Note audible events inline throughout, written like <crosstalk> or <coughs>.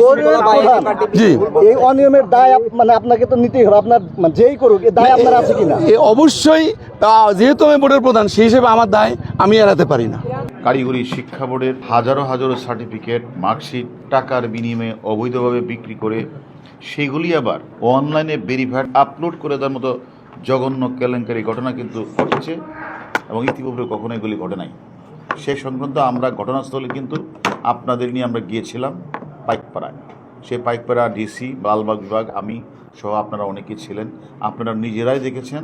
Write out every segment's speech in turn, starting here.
বোর্ডের প্রধান। জি। এই অনিয়মের দায় মানে আপনাকে তো নিতেই হবে আপনার যেই করুক এই দায় আপনার আছে কিনা? অবশ্যই যেহেতু আমি বোর্ডের প্রধান সেই হিসেবে আমার দায় আমি এড়াতে পারি না। কারিগরি শিক্ষা বোর্ডের হাজারো হাজারো সার্টিফিকেট মার্কশিট টাকার বিনিময়ে অবৈধভাবে বিক্রি করে সেগুলি আবার অনলাইনে ভেরিফাইড আপলোড করে দেওয়ার মতো জঘন্য কেলেঙ্কারি ঘটনা কিন্তু ঘটেছে এবং ইতিপূর্বে কখনো এগুলি ঘটে নাই। সে সংক্রান্ত আমরা ঘটনাস্থলে কিন্তু আপনাদের নিয়ে আমরা গিয়েছিলাম। পাইকপাড়ায় সেই পাইকপাড়া ডিসি লালবাগ বিভাগ, আমি সহ আপনারা অনেকেই ছিলেন। আপনারা নিজেরাই দেখেছেন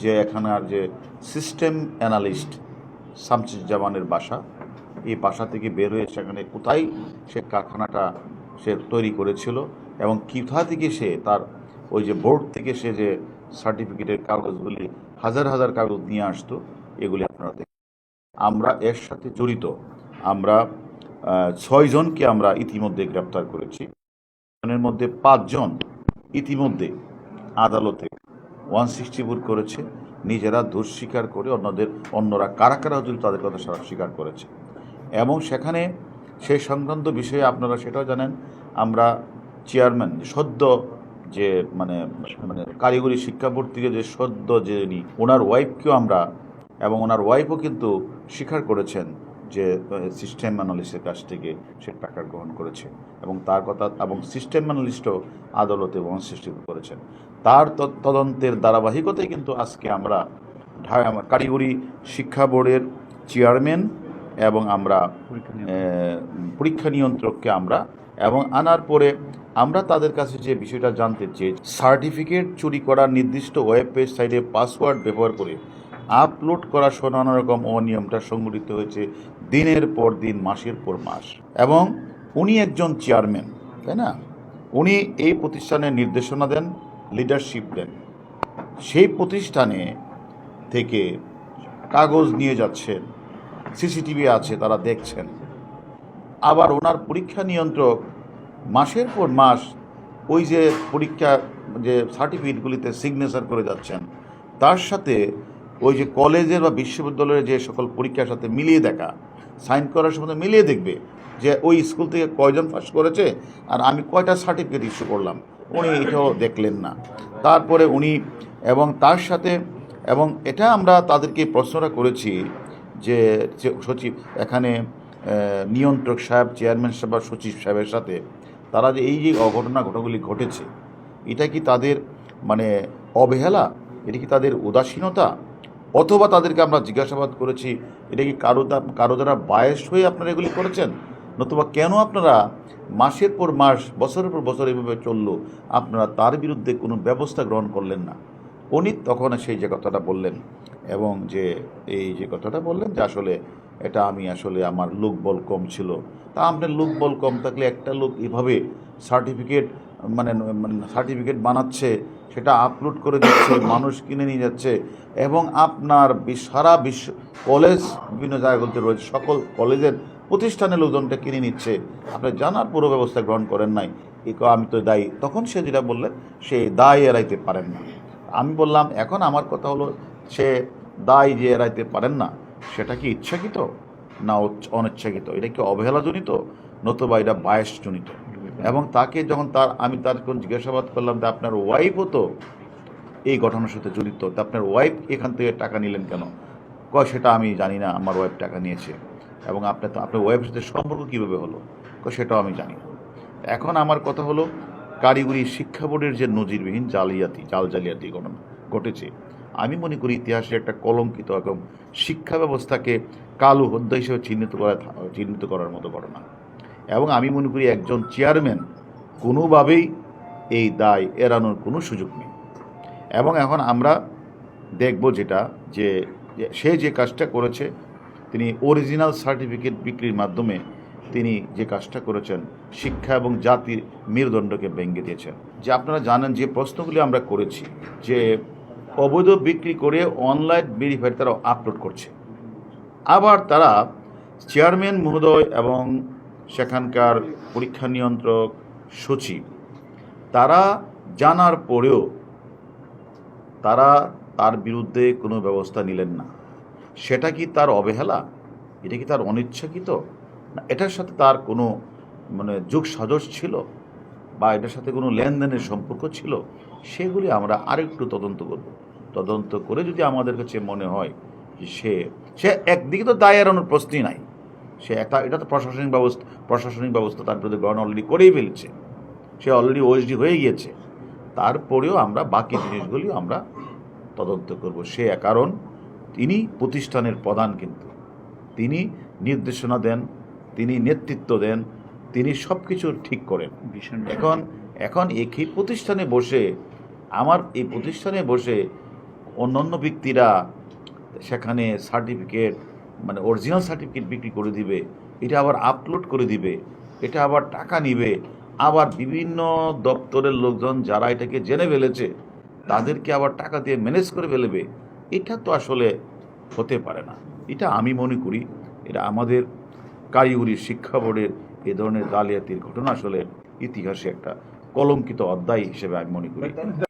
যে এখানে যে সিস্টেম অ্যানালিস্ট শামসুজ্জামানের বাসা, এই বাসা থেকে বের হয়ে সেখানে কোথায় সে কারখানাটা সে তৈরি করেছিল এবং কোথা থেকে সে তার ওই যে বোর্ড থেকে সে যে সার্টিফিকেটের কাগজগুলি, হাজার হাজার কাগজ নিয়ে আসতো, এগুলি আপনারা দেখেন আমরা এর সাথে জড়িত। আমরা ছয়জনকে আমরা ইতিমধ্যে গ্রেপ্তার করেছি। জনের মধ্যে পাঁচজন ইতিমধ্যে আদালতে ওয়ান সিক্সটি ফোর করেছে। নিজেরা দোষ স্বীকার করে অন্যদের, অন্যরা কারা কারা যদি তাদের কথা স্বীকার করেছে। এবং সেখানে সেই সংক্রান্ত বিষয়ে আপনারা সেটাও জানেন, আমরা চেয়ারম্যান, সদ্য যে মানে মানে কারিগরি শিক্ষা বোর্ড থেকে যে সদ্য যিনি ওনার ওয়াইফকেও আমরা, এবং ওনার ওয়াইফও কিন্তু স্বীকার করেছেন যে সিস্টেম অ্যানালিস্টের কাছ থেকে সে টাকা গ্রহণ করেছে এবং তার কথা এবং সিস্টেম অ্যানালিস্টও আদালতে সৃষ্টি করেছেন। তার তদন্তের ধারাবাহিকতায় কিন্তু আজকে আমরা কারিগরি শিক্ষা বোর্ডের চেয়ারম্যান এবং আমরা পরীক্ষা নিয়ন্ত্রককে আমরা এবং আনার পরে আমরা তাদের কাছে যে বিষয়টা জানতে চেয়ে সার্টিফিকেট চুরি করার নির্দিষ্ট ওয়েব পেজ সাইটে পাসওয়ার্ড ব্যবহার করে আপলোড করা সহ নানা রকম অনিয়মটা সংঘটিত হয়েছে দিনের পর দিন, মাসের পর মাস। এবং উনি একজন চেয়ারম্যান তাই না? উনি এই প্রতিষ্ঠানের নির্দেশনা দেন লিডারশিপ দেন। সেই প্রতিষ্ঠানে থেকে কাগজ নিয়ে যাচ্ছেন সিসিটিভি আছে, তারা দেখছেন। আবার ওনার পরীক্ষা নিয়ন্ত্রক মাসের পর মাস ওই যে পরীক্ষা, যে সার্টিফিকেটগুলিতে সিগনেচার করে যাচ্ছেন, তার সাথে ওই যে কলেজের বা বিশ্ববিদ্যালয়ের যে সকল পরীক্ষার সাথে মিলিয়ে দেখা, সাইন করার সময় মিলিয়ে দেখবে যে ওই স্কুল থেকে কয়জন পাস করেছে আর আমি কয়টা সার্টিফিকেট ইস্যু করলাম। উনি এটাও দেখলেন না। তারপরে উনি এবং তার সাথে এবং এটা আমরা তাদেরকে প্রশ্নটা করেছি যে সচিব এখানে নিয়ন্ত্রক সাহেব, চেয়ারম্যান সাহেব বা সচিব সাহেবের সাথে তারা যে এই যে অঘটনা ঘটনাগুলি ঘটেছে, এটা কি তাদের মানে অবহেলা? এটা কি তাদের উদাসীনতা? অথবা তাদেরকে আমরা জিজ্ঞাসাবাদ করেছি, এটা কি কারও কারও দ্বারা বায়াস হয়ে আপনারা এগুলি করেছেন? নতুবা কেন আপনারা মাসের পর মাস, বছরের পর বছর এভাবে চলল, আপনারা তার বিরুদ্ধে কোনো ব্যবস্থা গ্রহণ করলেন না? উনি তখন সেই যে কথাটা বললেন এবং যে, এই যে কথাটা বললেন যে আসলে এটা আমি আসলে আমার লোক বল কম ছিল। তা আপনার লোক বল কম থাকলে একটা লোক এভাবে সার্টিফিকেট মানে সার্টিফিকেট বানাচ্ছে, সেটা আপলোড করে দিচ্ছে, <coughs> মানুষ কিনে নিয়ে যাচ্ছে, এবং আপনার সারা বিশ্ব কলেজ বিভিন্ন জায়গাগুলোতে রয়েছে, সকল কলেজের প্রতিষ্ঠানের লোকজনটা কিনে নিচ্ছে। আপনি জানার পুরো ব্যবস্থা গ্রহণ করেন নাই। ক- আমি তো দায়ী। তখন সে যেটা বললেন, সে দায় এড়াইতে পারেন না। আমি বললাম, এখন আমার কথা হলো, সে দায় যে এড়াইতে পারেন না, সেটা কি ইচ্ছাকৃত না অনিচ্ছাকৃত? এটা কি অবহেলাজনিত? নতুবা এটা বায়াসজনিত এবং তাকে যখন তার, আমি তার কোন জিজ্ঞাসাবাদ করলাম যে আপনার ওয়াইফও তো এই ঘটনার সাথে জড়িত, তা আপনার ওয়াইফ এখান থেকে টাকা নিলেন কেন? কয়, সেটা আমি জানি না, আমার ওয়াইফ টাকা নিয়েছে। এবং আপনার তো, আপনার ওয়াইফের সাথে সম্পর্ক কীভাবে হলো? কয়, সেটাও আমি জানি এখন আমার কথা হলো, কারিগরি শিক্ষা বোর্ডের যে নজিরবিহীন জালিয়াতি, জাল জালিয়াতি ঘটনা, ঘটেছে, আমি মনে করি ইতিহাসের একটা কলঙ্কিত এবং শিক্ষা ব্যবস্থাকে কালো হত্যা হিসেবে চিহ্নিত করা চিহ্নিত করার মতো ঘটনা। এবং আমি মনে করি একজন চেয়ারম্যান কোনোভাবেই এই দায় এড়ানোর কোনো সুযোগ নেই। এবং এখন আমরা দেখব যেটা, যে সে যে কাজটা করেছে, তিনি অরিজিনাল সার্টিফিকেট বিক্রির মাধ্যমে তিনি যে কাজটা করেছেন, শিক্ষা এবং জাতির মেরুদণ্ডকে ভেঙে দিয়েছেন। যে আপনারা জানেন যে প্রশ্নগুলি আমরা করেছি, যে অবৈধ বিক্রি করে অনলাইন ভেরিফাইড তারা আপলোড করছে। আবার তারা চেয়ারম্যান মহোদয় এবং সেখানকার পরীক্ষা নিয়ন্ত্রক সচিব। তারা জানার পরেও তারা তার বিরুদ্ধে কোনো ব্যবস্থা নিলেন না। সেটা কি তার অবহেলা? এটা কি তার অনিচ্ছাকৃত? না, এটার সাথে তার কোনো মানে যুগ সাজস ছিল? বা এটার সাথে কোনো লেনদেনের সম্পর্ক ছিল? সেগুলি আমরা আরেকটু তদন্ত করব। তদন্ত করে যদি আমাদের কাছে মনে হয় যে সে সে একদিকে তো দায় এড়ানোর প্রশ্নই নাই। সে একটা এটা তো প্রশাসনিক ব্যবস্থা প্রশাসনিক ব্যবস্থা তার বিরুদ্ধে গ্রহণ অলরেডি করেই ফেলেছে। সে অলরেডি ওএসডি হয়ে গিয়েছে। তারপরেও আমরা বাকি জিনিসগুলি আমরা তদন্ত করব। সে কারণ তিনি প্রতিষ্ঠানের প্রধান কিন্তু। তিনি নির্দেশনা দেন তিনি নেতৃত্ব দেন তিনি সব কিছু ঠিক করেন। এখন এখন একই প্রতিষ্ঠানে বসে আমার এই প্রতিষ্ঠানে বসে অন্যান্য ব্যক্তিরা সেখানে সার্টিফিকেট মানে অরিজিনাল সার্টিফিকেট বিক্রি করে দিবে, এটা আবার আপলোড করে দিবে, এটা আবার টাকা নিবে, আবার বিভিন্ন দপ্তরের লোকজন যারা এটাকে জেনে ফেলেছে, তাদেরকে আবার টাকা দিয়ে ম্যানেজ করে ফেলবে, এটা তো আসলে হতে পারে না। এটা আমি মনে করি, এটা আমাদের কারিগরি শিক্ষা বোর্ডের এ ধরনের জালিয়াতির ঘটনা আসলে ইতিহাসে একটা কলঙ্কিত অধ্যায় হিসেবে আমি মনে করি।